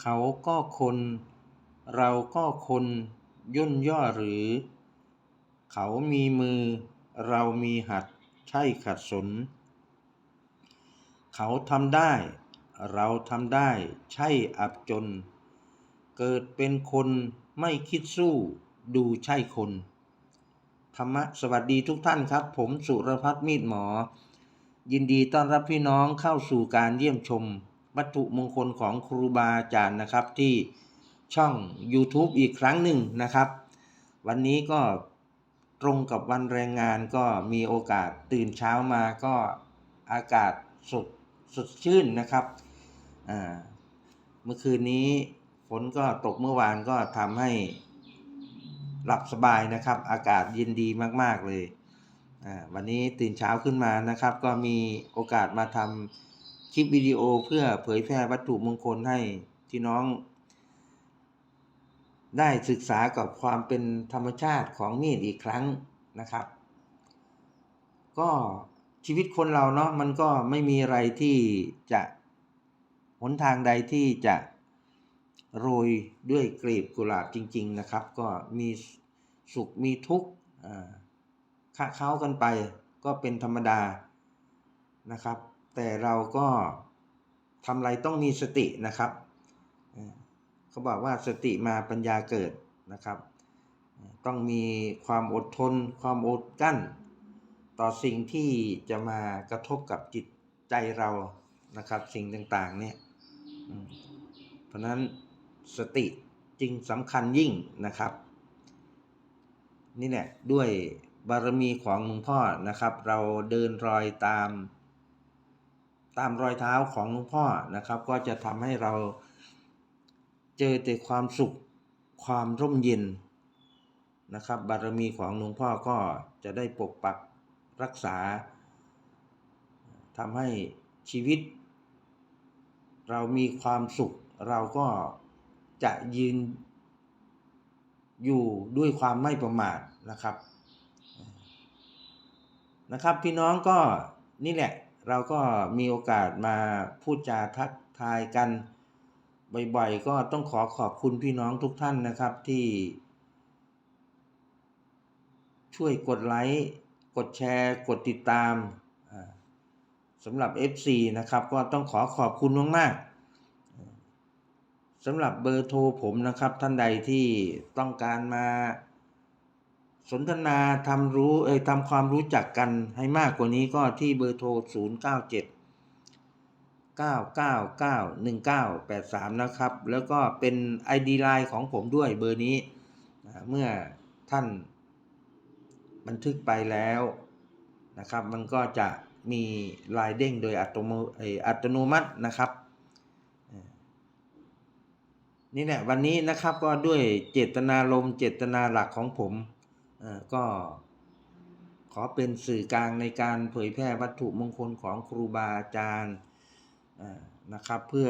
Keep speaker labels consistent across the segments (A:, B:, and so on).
A: เขาก็คน เราก็คนย่นย่อหรือ เขามีมือ เรามีหัดใช่ขัดสน เขาทำได้ เราทำได้ใช่อับจน เกิดเป็นคนไม่คิดสู้ดูใช่คน ธรรมะสวัสดีทุกท่านครับ ผมสุรพัฒน์มีดหมอ ยินดีต้อนรับพี่น้องเข้าสู่การเยี่ยมชม วัตถุมงคลของครูบาอาจารย์นะครับที่ช่อง YouTube อีกครั้งหนึ่งนะครับ วันนี้ก็ตรงกับวันแรงงานก็มีโอกาสตื่นเช้ามาก็อากาศสดสดชื่นนะครับเมื่อคืนนี้ฝนก็ตกเมื่อวานก็ทำให้หลับสบายนะครับ อากาศเย็นดีมาก ๆ เลย วันนี้ตื่นเช้าขึ้นมานะครับ ก็มีโอกาสมาทำ คลิปวิดีโอเพื่อเผยแพร่วัตถุมงคลให้ที่น้อง ได้ศึกษากับความเป็นธรรมชาติของมีดอีกครั้งนะครับ ก็ชีวิตคนเราเนาะมันก็ไม่มีอะไรที่จะหนทางใดที่จะโรยด้วยกลีบกุหลาบจริง ๆนะครับ ก็มีสุขมีทุกข์อ่าเข้ากันไปก็เป็นธรรมดานะครับ แต่เราก็ทำอะไรต้องมีสตินะครับเขาบอกว่าสติมาปัญญาเกิดนะครับ ต้องมีความอดทน ความอดกั้น ต่อสิ่งที่จะมากระทบกับจิตใจเรานะครับ สิ่งต่างๆเนี่ยเพราะนั้นสติจึงสำคัญยิ่งนะครับ นี่แหละด้วยบารมีของหลวงพ่อนะครับ เราเดินรอยตาม ตามรอยเท้าของหลวงพ่อนะครับ ก็จะทำให้เราเจอแต่ความสุขความร่มเย็นนะครับ บารมีของหลวงพ่อก็จะได้ปกปักรักษาทำให้ชีวิต เรามีความสุข เราก็จะยืนอยู่ด้วยความไม่ประมาทนะครับนะครับ พี่น้องก็นี่แหละ เราก็มีโอกาสมาพูดจาทักทายกันบ่อยๆก็ต้องขอขอบคุณพี่น้องทุกท่านนะครับที่ ช่วยกดไลค์กดแชร์ กดติดตามสำหรับ FC นะครับ ก็ต้องขอขอบคุณมากๆสำหรับเบอร์โทรผมนะครับ ท่านใดที่ต้องการมา สนทนาทำรู้เอ่ยทำความรู้จักกันให้มากกว่านี้ก็ที่เบอร์โทร 0 9 7 9 9 9 1 9 8 3 นะครับ แล้วก็เป็น ID Line ของผมด้วยเบอร์นี้ เมื่อท่านบันทึกไปแล้วนะครับ มันก็จะมีลายเด้งโดยอัตโนเอ่ออัตโนมัตินะครับอ่านี่แหละวันนี้นะครับก็ด้วยเจตนารมเจตนาหลักของผม ก็ขอเป็นสื่อกลางในการเผยแพร่วัตถุมงคลของครูบาอาจารย์อ่านะครับ เพื่อ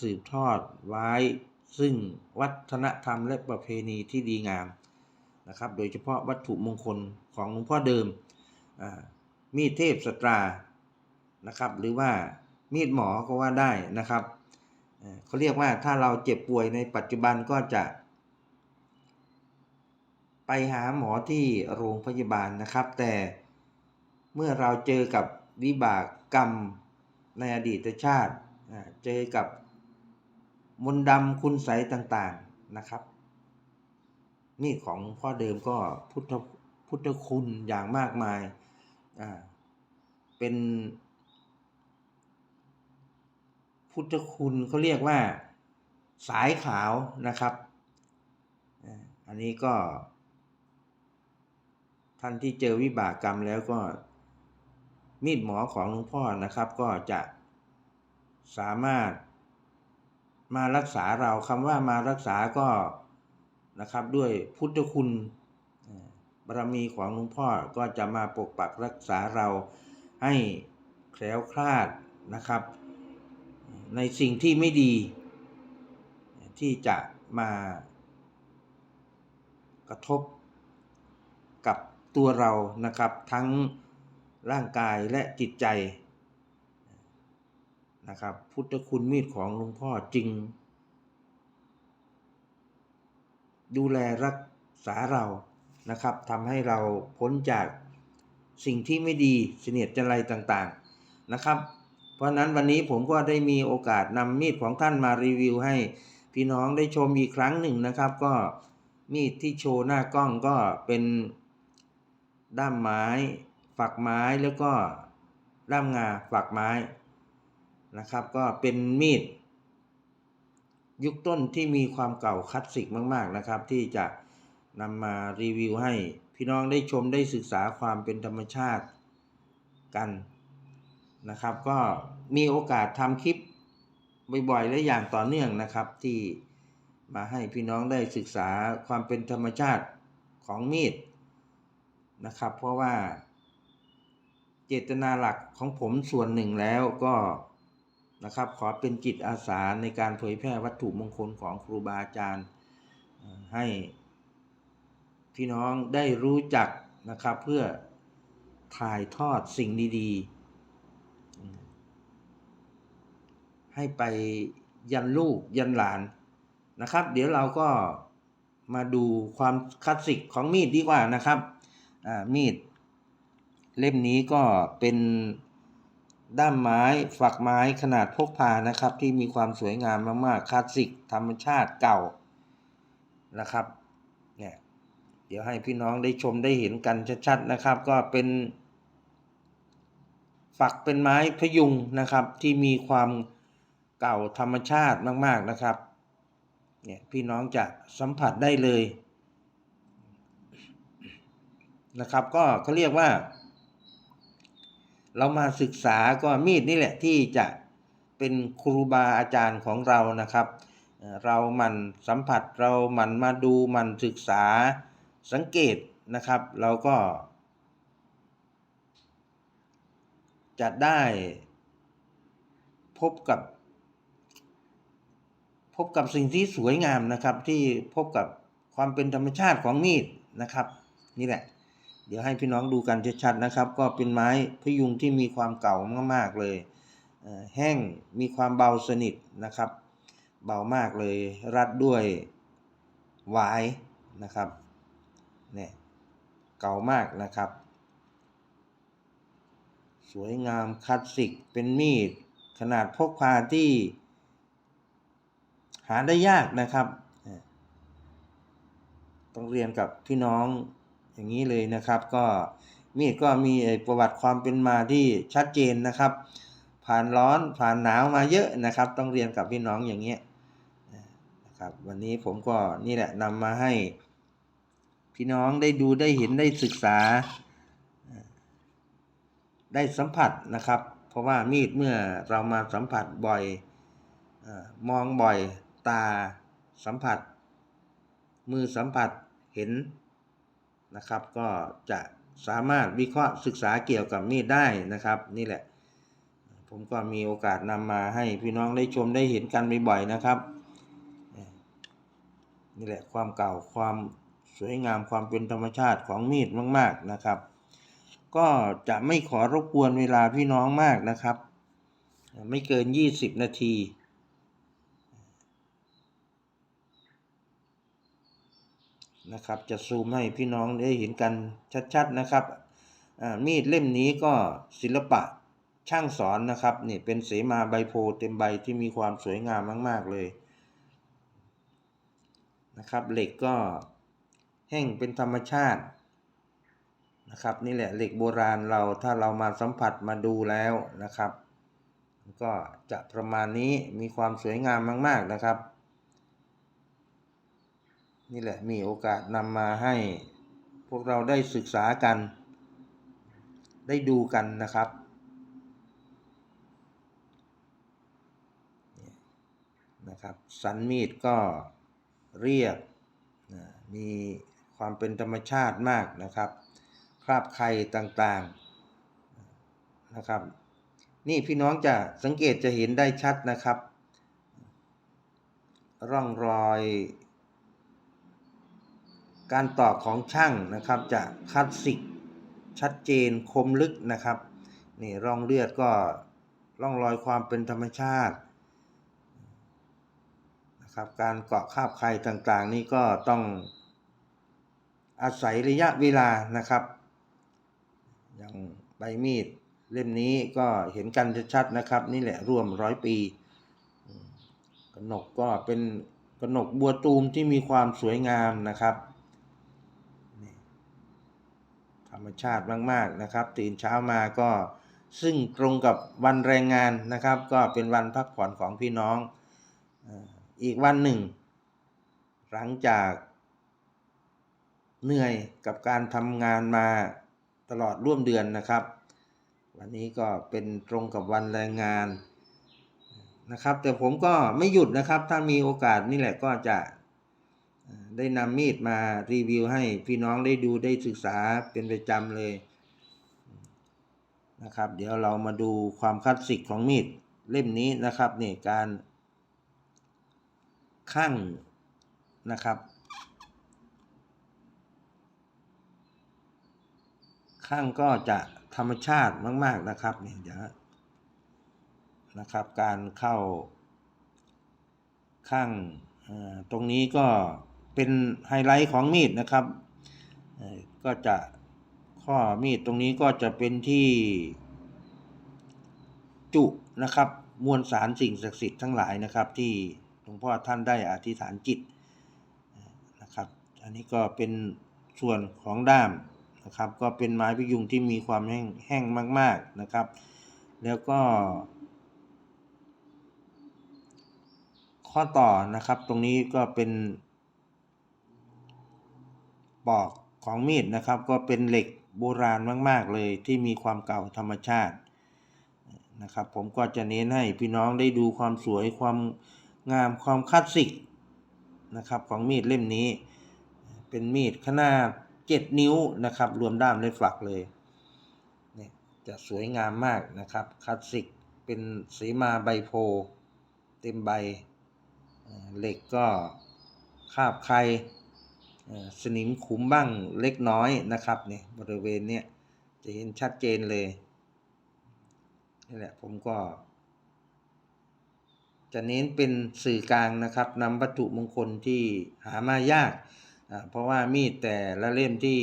A: สืบทอดไว้ ซึ่งวัฒนธรรมและประเพณีที่ดีงามนะครับ โดยเฉพาะวัตถุมงคลของหลวงพ่อเดิมอ่ามีดเทพสตรานะครับ หรือว่ามีดหมอก็ว่าได้นะครับเขาเรียกว่าถ้าเราเจ็บป่วยในปัจจุบันก็จะ ไปหาหมอที่โรงพยาบาลนะครับ แต่เมื่อเราเจอกับวิบากกรรมในอดีตชาติ เจอกับมนต์ดำคุณไสต่างๆนะครับ นี่ของพ่อเดิมก็พุทธพุทธคุณอย่างมากมาย เป็นพุทธคุณเขาเรียกว่าสายขาวนะครับ อันนี้ก็ ท่านที่เจอวิบากกรรมแล้วก็มีดหมอของหลวงพ่อนะครับ ก็จะสามารถมารักษาเราคำว่ามารักษาก็นะครับด้วยพุทธคุณบารมีของหลวงพ่อก็จะมาปกปักรักษาเราให้แคล้วคลาดนะครับ ในสิ่งที่ไม่ดี ที่จะมากระทบ ตัวเรานะครับทั้งร่างกายและจิตใจนะครับพุทธคุณมีดของหลวงพ่อจึงดูแลรักษาเรานะครับทำให้เราพ้นจากสิ่งที่ไม่ดีเสนียดจันไรต่างๆนะครับ เพราะนั้นวันนี้ผมก็ได้มีโอกาสนำมีดของท่านมารีวิวให้พี่น้องได้ชมอีกครั้งหนึ่งนะครับ ก็มีดที่โชว์หน้ากล้องก็เป็น ด้ามไม้ ฝักไม้แล้วก็ด้ามงาฝักไม้นะครับ ก็เป็นมีด ยุคต้นที่มีความเก่าคลาสสิกมาก ๆนะครับ ที่จะนำมารีวิวให้ พี่น้องได้ชมได้ศึกษาความเป็นธรรมชาติกันนะครับ ก็มีโอกาสทำคลิปบ่อยๆและอย่างต่อเนื่องนะครับที่มาให้พี่น้องได้ศึกษาความเป็นธรรมชาติของมีด นะครับ เพราะว่า เจตนาหลักของผมส่วนหนึ่งแล้วก็นะครับ ขอเป็นจิตอาสาในการเผยแพร่วัตถุมงคลของครูบาอาจารย์ให้พี่น้องได้รู้จักนะครับ เพื่อถ่ายทอดสิ่งดีๆ ให้ไปยันลูกยันหลานนะครับ เดี๋ยวเราก็มาดูความคลาสสิกของมีดดีกว่านะครับ มีด เล่มนี้ก็เป็นด้ามไม้ฝักไม้ขนาดพกพานะครับ ที่มีความสวยงามมากๆคลาสสิกธรรมชาติเก่านะครับเนี่ยเดี๋ยวให้พี่น้องได้ชมได้เห็นกันชัดๆนะครับ ก็เป็นฝักเป็นไม้พยุงนะครับ ที่มีความเก่าธรรมชาติมากๆนะครับเนี่ยพี่น้องจะสัมผัสได้เลย นะครับ ก็เขาเรียกว่า เรามาศึกษาก็มีดนี่แหละที่จะเป็นครูบาอาจารย์ของเรานะครับเรามันสัมผัสเรามันมาดูมันศึกษาสังเกตนะครับ เราก็ จะได้พบกับ พบกับสิ่งที่สวยงามนะครับ ที่พบกับความเป็นธรรมชาติของมีดนะครับ นี่แหละ เดี๋ยวให้พี่น้องดูกันชัดๆนะครับ ก็เป็นไม้พยุงที่มีความเก่ามากๆเลยแห้งมีความเบาสนิทนะครับ เบามากเลยรัดด้วยหวายนะครับเนี่ยเก่ามากนะครับ สวยงามคลาสสิกเป็นมีด ขนาดพกพาที่ หาได้ยากนะครับ ต้องเรียนกับพี่น้อง อย่างนี้เลยนะครับ ก็มีดก็มีประวัติความเป็นมาที่ชัดเจนนะครับ ผ่านร้อนผ่านหนาวมาเยอะนะครับ ต้องเรียนกับพี่น้องอย่างเงี้ยนะครับ วันนี้ผมก็นี่แหละนำมาให้ พี่น้องได้ดูได้เห็นได้ศึกษา ได้สัมผัสนะครับ เพราะว่ามีดเมื่อเรามาสัมผัสบ่อยมองบ่อยตาสัมผัส มือสัมผัสเห็น นะครับ ก็จะสามารถวิเคราะห์ศึกษาเกี่ยวกับมีดได้นะครับ นี่แหละ ผมก็มีโอกาสนำมาให้พี่น้องได้ชมได้เห็นกันบ่อยๆนะครับ นี่แหละความเก่าความสวยงามความเป็นธรรมชาติของมีดมาก ๆนะครับ ก็จะไม่ขอรบกวนเวลาพี่น้องมากนะครับ ไม่เกิน 20 นาที นะครับ จะซูมให้พี่น้องได้เห็นกันชัดๆนะครับมีดเล่มนี้ก็ศิลปะช่างสอนนะครับนี่เป็นเสมาใบโพเต็มใบที่มีความสวยงามมาก ๆเลยนะครับเหล็กก็แห้งเป็นธรรมชาตินะครับนี่แหละเหล็กโบราณเราถ้าเรามาสัมผัสมาดูแล้วนะครับ ก็จะประมาณนี้มีความสวยงามมาก ๆนะครับ นี่แหละมีโอกาสนำมาให้พวกเราได้ศึกษากัน ได้ดูกันนะครับ นะครับสันมีดก็เรียบนะมีความเป็นธรรมชาติมากนะครับ คราบไข่ต่างๆนะครับ นี่พี่น้องจะสังเกตจะเห็นได้ชัดนะครับ ร่องรอย การตอกของช่างนะครับจะคลาสสิกชัดเจนคมลึกนะครับนี่ร่องเลือดก็ร่องรอยความเป็นธรรมชาตินะครับการเกาะคาบใครต่างๆ นี่ก็ต้องอาศัยระยะเวลานะครับ อย่างใบมีดเล่มนี้ก็เห็นกันชัดๆนะครับ นี่แหละรวมร้อยปีอืมกนกก็เป็นกนกบัวตูมที่มีความสวยงามนะครับนี่ธ รรมชาติมากๆนะครับตื่นเช้ามาก็ซึ่งตรงกับวันแรงงานนะครับ ก็เป็นวันพักผ่อนของพี่น้องอีกวันหนึ่ง หลังจากเหนื่อยกับการทำงานมาตลอดร่วมเดือนนะครับ วันนี้ก็เป็นตรงกับวันแรงงานนะครับ แต่ผมก็ไม่หยุดนะครับ ถ้ามีโอกาสนี่แหละก็จะ ได้นำมีดมารีวิวให้พี่น้องได้ดูได้ศึกษาเป็นประจำเลยนะครับ เดี๋ยวเรามาดูความคลาสสิกของมีดเล่มนี้นะครับนี่การข้างนะครับ ข้างก็จะธรรมชาติมาก ๆนะครับเนี่ยเดี๋ยวนะครับ การเข้าข้างตรงนี้ก็ เป็นไฮไลท์ของมีดนะครับก็จะข้อมีดตรงนี้ก็จะเป็นที่จุนะครับ มวลสารสิ่งศักดิ์สิทธิ์ทั้งหลายนะครับ ที่หลวงพ่อท่านได้อธิษฐานจิตนะครับ อันนี้ก็เป็นส่วนของด้ามนะครับ ก็เป็นไม้พยุงที่มีความแห้งแห้งมาก ๆนะครับ แล้วก็ ข้อต่อนะครับ ตรงนี้ก็เป็น ปอกของมีดนะครับ ก็เป็นเหล็กโบราณมาก ๆ เลยที่มีความเก่าธรรมชาตินะครับ ผมก็จะเน้นให้พี่น้องได้ดูความสวยความงามความคลาสสิกนะครับของมีดเล่มนี้ เป็นมีดขนาด 7 นิ้วนะครับ รวมด้ามและฝักเลยเนี่ยจะสวยงามมากนะครับคลาสสิกเป็นสีมาใบโพเต็มใบเหล็กก็คาบใคร สนิมขุมบ้างเล็กน้อยนะครับเนี่ยบริเวณเนี้ยจะเห็นชัดเจนเลยนี่แหละผมก็ จะเน้นเป็นสื่อกลางนะครับนำวัตถุมงคลที่หามายาก เพราะว่ามีดแต่ละเล่มที่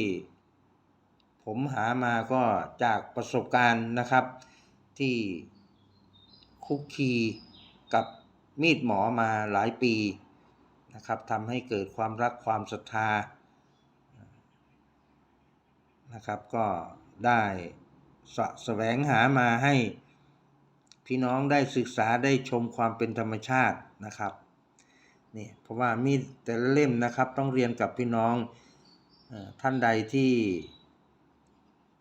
A: ผมหามาก็จากประสบการณ์นะครับ ที่คุกคีกับมีดหมอมาหลายปี นะครับทำให้เกิดความรักความศรัทธานะครับก็ได้สะแสวงหามาให้พี่น้องได้ศึกษาได้ชมความเป็นธรรมชาตินะครับนี่เพราะว่ามีแต่ละเล่มนะครับต้องเรียนกับพี่น้องท่านใดที่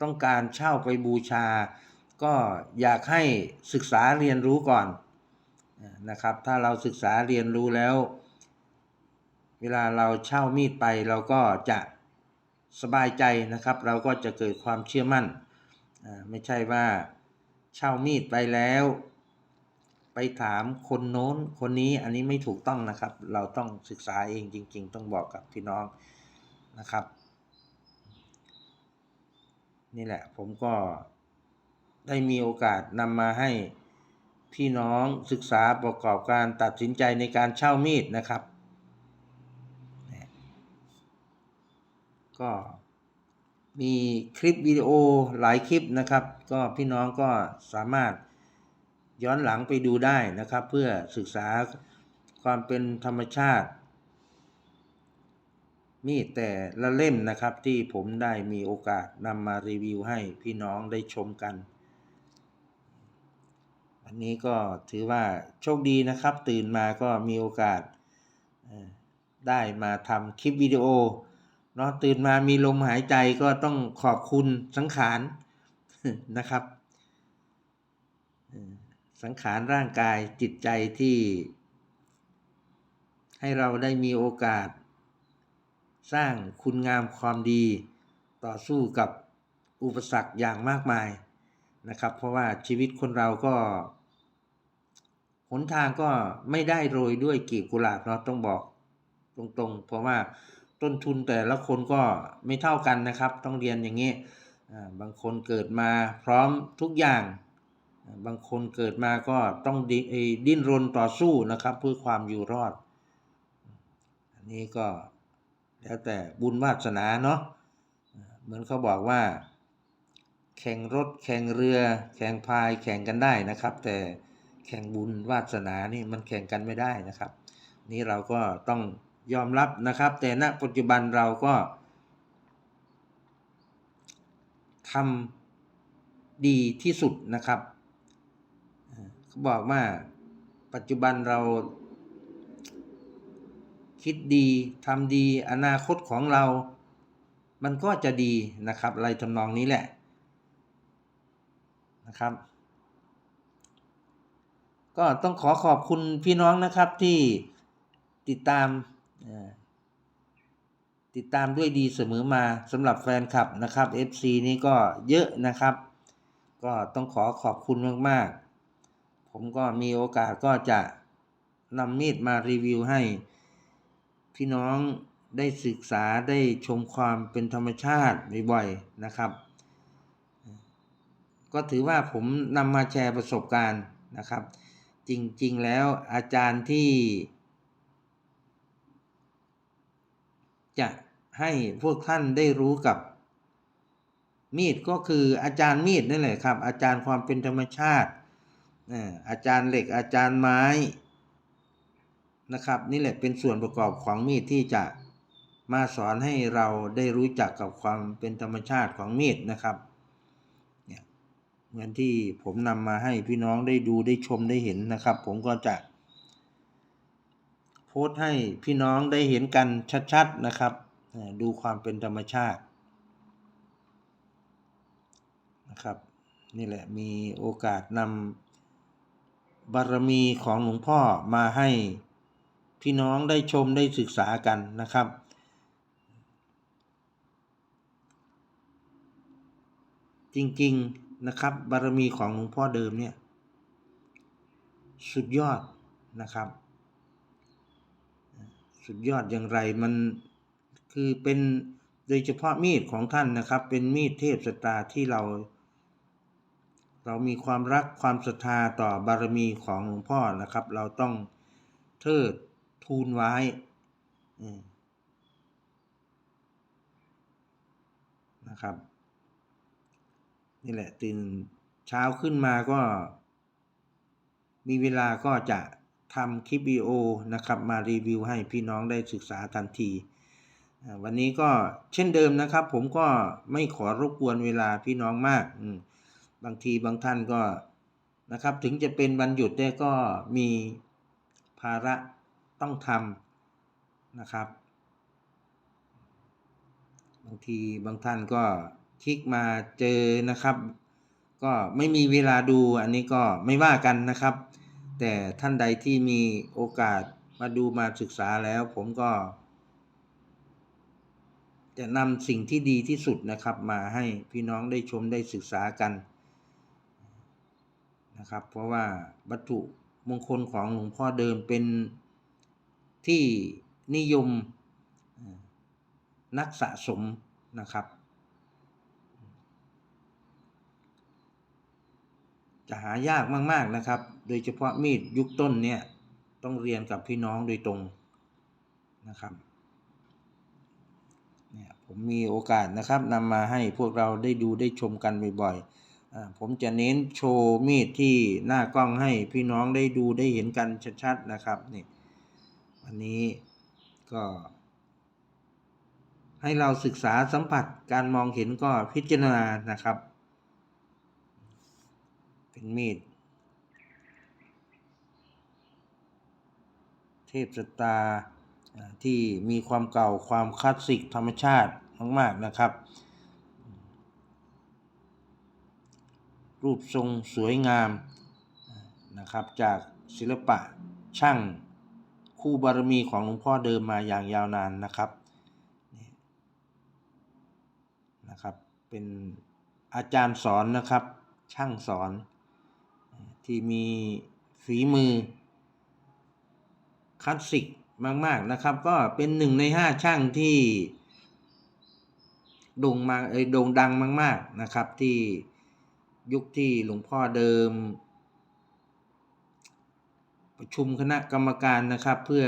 A: ต้องการเช่าไปบูชา ก็อยากให้ศึกษาเรียนรู้ก่อนนะครับ ถ้าเราศึกษาเรียนรู้แล้ว เวลาเราเช่ามีดไปเราก็จะสบายใจนะครับ เราก็จะเกิดความเชื่อมั่น ไม่ใช่ว่าเช่ามีดไปแล้ว ไปถามคนโน้นคนนี้อันนี้ไม่ถูกต้องนะครับ เราต้องศึกษาเองจริง ๆ ต้องบอกกับพี่น้องนะครับ นี่แหละผมก็ได้มีโอกาสนำมาให้พี่น้องศึกษาประกอบการตัดสินใจในการเช่ามีดนะครับเนี่ย ก็มีคลิปวิดีโอหลายคลิปนะครับ ก็พี่น้องก็สามารถย้อนหลังไปดูได้นะครับ เพื่อศึกษาความเป็นธรรมชาติ มีแต่ละเล่มนะครับที่ผมได้มีโอกาสนำมารีวิวให้พี่น้องได้ชมกัน อันนี้ก็ถือว่าโชคดีนะครับ ตื่นมาก็มีโอกาสได้มาทำคลิปวิดีโอ เนาะตื่นมามีลมหายใจก็ต้องขอบคุณสังขารนะครับ สังขารร่างกายจิตใจที่ ให้เราได้มีโอกาส สร้างคุณงามความดี ต่อสู้กับอุปสรรคอย่างมากมายนะครับ เพราะว่าชีวิตคนเราก็หนทางก็ไม่ได้โรยด้วยกีบกุหลาบเนาะต้องบอกตรงๆ เพราะว่า ต้นทุนแต่ละคนก็ไม่เท่ากันนะครับ ต้องเรียนอย่างนี้บางคนเกิดมาพร้อมทุกอย่าง บางคนเกิดมาก็ต้องดดิ้นรนต่อสู้นะครับ เพื่อความอยู่รอด อันนี้ก็แล้วแต่บุญวาสนาเนาะเหมือนเขาบอกว่า แข่งรถแข่งเรือ แข่งพายแข่งกันได้นะครับ แต่แข่งบุญวาสนานี่มันแข่งกันไม่ได้นะครับ นี่เราก็ต้อง ยอมรับนะครับ แต่ณปัจจุบันเราก็ทำดีที่สุดนะครับเขาบอกว่าปัจจุบันเรา คิดดีทำดีอนาคตของเรา มันก็จะดีนะครับอะไรทำนองนี้แหละนะครับ ก็ต้องขอขอบคุณพี่น้องนะครับที่ติดตาม ติดตามด้วยดีเสมอมาสำหรับแฟนคลับนะครับ FC นี้ก็เยอะนะครับ ก็ต้องขอขอบคุณมากๆ ผมก็มีโอกาสก็จะนำมีดมารีวิวให้ พี่น้องได้ศึกษาได้ชมความเป็นธรรมชาติบ่อยๆนะครับ ก็ถือว่าผมนำมาแชร์ประสบการณ์นะครับ จริงๆแล้วอาจารย์ที่ จะให้พวกท่านได้รู้กับ มีดก็คืออาจารย์มีดนั่นแหละครับ อาจารย์ความเป็นธรรมชาติเอ่ออาจารย์เหล็กอาจารย์ไม้นะครับ นี่แหละเป็นส่วนประกอบของมีดที่จะมาสอนให้เราได้รู้จักกับความเป็นธรรมชาติของมีดนะครับเนี่ยเหมือนที่ผมนำมาให้พี่น้องได้ดูได้ชมได้เห็นนะครับ ผมก็จะ โพสต์ให้พี่น้องได้เห็นกันชัดๆนะครับดูความเป็นธรรมชาตินะครับนี่แหละมีโอกาสนำบารมีของหลวงพ่อมาให้พี่น้องได้ชมได้ศึกษากันนะครับ จริงๆนะครับบารมีของหลวงพ่อเดิมเนี่ย สุดยอดนะครับ สุดยอดอย่างไรมันคือเป็นโดยเฉพาะมีดของท่านนะครับ เป็นมีดเทพสตราที่เรา เรามีความรักความศรัทธาต่อบารมีของหลวงพ่อนะครับ เราต้องเทิดทูนไว้นะครับ นี่แหละตื่นเช้าขึ้นมาก็มีเวลาก็จะ ทำคลิปวิดีโอนะครับมารีวิวให้พี่น้องได้ศึกษาทันที วันนี้ก็เช่นเดิมนะครับ ผมก็ไม่ขอรบกวนเวลาพี่น้องมากบางทีบางท่านก็นะครับถึงจะเป็นวันหยุดแต่ก็มีภาระต้องทำนะครับ บางทีบางท่านก็คลิกมาเจอนะครับ ก็ไม่มีเวลาดูอันนี้ก็ไม่ว่ากันนะครับ แต่ท่านใดที่มีโอกาสมาดูมาศึกษาแล้วผมก็ จะนำสิ่งที่ดีที่สุดนะครับ มาให้พี่น้องได้ชมได้ศึกษากันนะครับ เพราะว่าวัตถุมงคลของหลวงพ่อเดิมเป็นที่นิยมนักสะสมนะครับ จะหายากมากๆนะครับ โดยเฉพาะมีดยุคต้นเนี่ยต้องเรียนกับพี่น้องโดยตรงนะครับเนี่ยผมมีโอกาสนะครับนำมาให้พวกเราได้ดูได้ชมกันบ่อยๆผมจะเน้นโชว์มีดที่หน้ากล้องให้พี่น้องได้ดูได้เห็นกันชัดๆนะครับนี่วันนี้ก็ให้เราศึกษาสัมผัสการมองเห็นก็พิจารณานะครับ เป็นมีด เทพสตาที่มีความเก่าความคลาสสิกธรรมชาติมากๆนะครับ รูปทรงสวยงามนะครับจากศิลปะช่างคู่บารมีของหลวงพ่อเดิมมาอย่างยาวนานนะครับนะครับ เป็นอาจารย์สอนนะครับ ช่างสอน ที่มีฝีมือคลาสสิกมาก ๆ นะครับ ก็เป็นหนึ่งในห้าช่างที่โด่งมาเอโด่งดังมาก ๆนะครับ ที่ยุคที่หลวงพ่อเดิม ประชุมคณะกรรมการนะครับ เพื่อ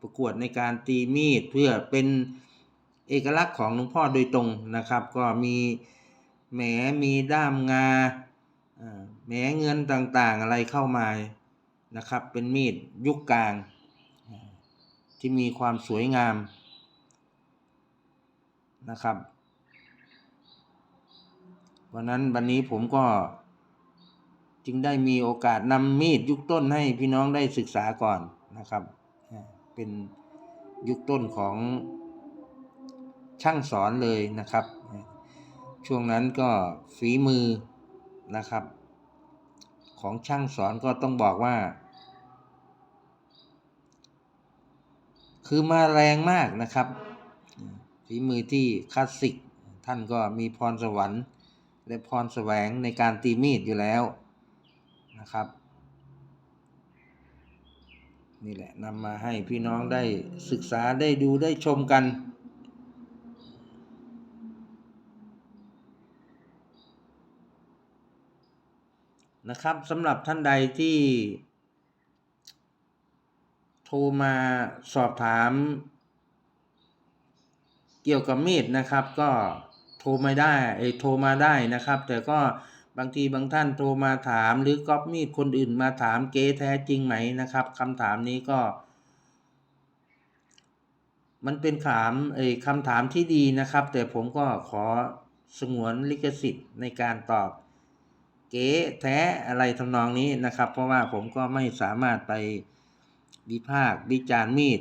A: ประกวดในการตีมีดเพื่อเป็นเอกลักษณ์ของหลวงพ่อโดยตรงนะครับ ก็มีแหมมีด้ามงา แหมเงินต่างๆอะไรเข้ามานะครับ เป็นมีดยุคกลาง ที่มีความสวยงามนะครับวันนั้นวันนี้ผมก็จึงได้มีโอกาสนำมีดยุคต้นให้พี่น้องได้ศึกษาก่อนนะครับ เป็นยุคต้นของช่างสอนเลยนะครับ ช่วงนั้นก็ฝีมือ นะครับ ของช่างสอนก็ต้องบอกว่า คือมาแรงมากนะครับฝีมือที่คลาสสิก ท่านก็มีพรสวรรค์ และพรแสวงในการตีมีดอยู่แล้วนะครับนี่แหละนำมาให้พี่น้องได้ศึกษาได้ดูได้ชมกัน นะครับสำหรับท่านใดที่ โทรมาสอบถาม เกี่ยวกับมีดนะครับก็โทรไม่ได้เอยโทรมาได้นะครับ แต่ก็บางทีบางท่านโทรมาถามหรือก๊อปมีดคนอื่นมาถามเก๊แท้จริงไหมนะครับคำถามนี้ก็ มันเป็นถามเอยคำถามที่ดีนะครับ แต่ผมก็ขอสงวนลิขสิทธิ์ในการตอบ เก๋แท้อะไรทำนองนี้นะครับ เพราะว่าผมก็ไม่สามารถไปวิพากษ์วิจารณ์มีด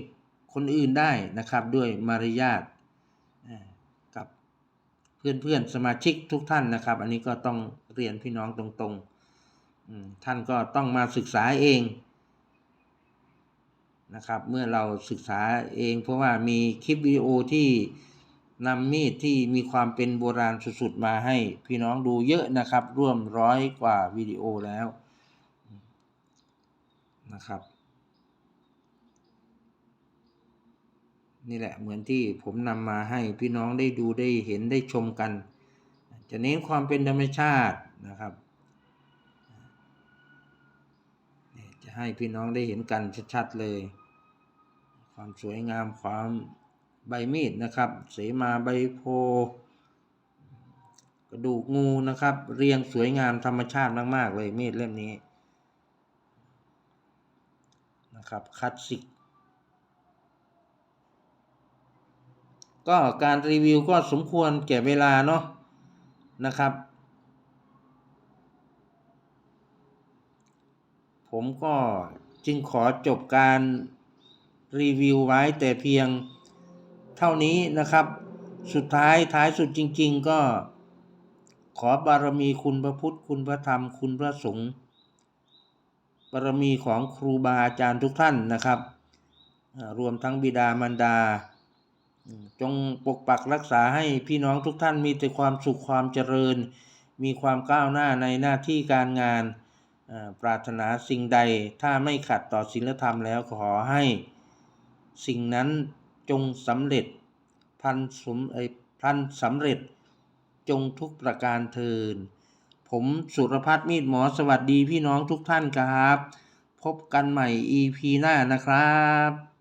A: คนอื่นได้นะครับด้วยมารยาทกับเพื่อนๆสมาชิกทุกท่านนะครับ อันนี้ก็ต้องเรียนพี่น้องตรงๆท่านก็ต้องมาศึกษาเองนะครับ เมื่อเราศึกษาเองเพราะว่ามีคลิปวิดีโอที่ นำมีดที่มีความเป็นโบราณสุดๆมาให้พี่น้องดูเยอะนะครับ ร่วมร้อยกว่าวิดีโอแล้วนะครับ นี่แหละเหมือนที่ผมนำมาให้พี่น้องได้ดูได้เห็นได้ชมกัน จะเน้นความเป็นธรรมชาตินะครับจะให้พี่น้องได้เห็นกันชัดๆเลย ความสวยงามความ ใบมีดนะครับ เสมาใบโพ กระดูกงูนะครับ เรียงสวยงามธรรมชาติมาก ๆ เลยมีดเล่มนี้นะครับคลาสสิกก็การรีวิวก็สมควรแก่เวลาเนาะนะครับ ผมก็จึงขอจบการรีวิวไว้แต่เพียง เท่านี้นะครับ สุดท้ายท้ายสุดจริง ๆ ก็ขอบารมีคุณพระพุทธคุณพระธรรมคุณพระสงฆ์บารมีของครูบาอาจารย์ทุกท่านนะครับ รวมทั้งบิดามารดา จงปกปักรักษาให้พี่น้องทุกท่านมีแต่ความสุขความเจริญ มีความก้าวหน้าในหน้าที่การงาน ปรารถนาสิ่งใดถ้าไม่ขัดต่อศีลธรรมแล้วขอให้สิ่งนั้น จงสำเร็จพันสมไอพันสำเร็จจงทุกประการเทิน ผมสุรพัฒน์มีดหมอสวัสดีพี่น้องทุกท่านครับ พบกันใหม่ EP หน้านะครับ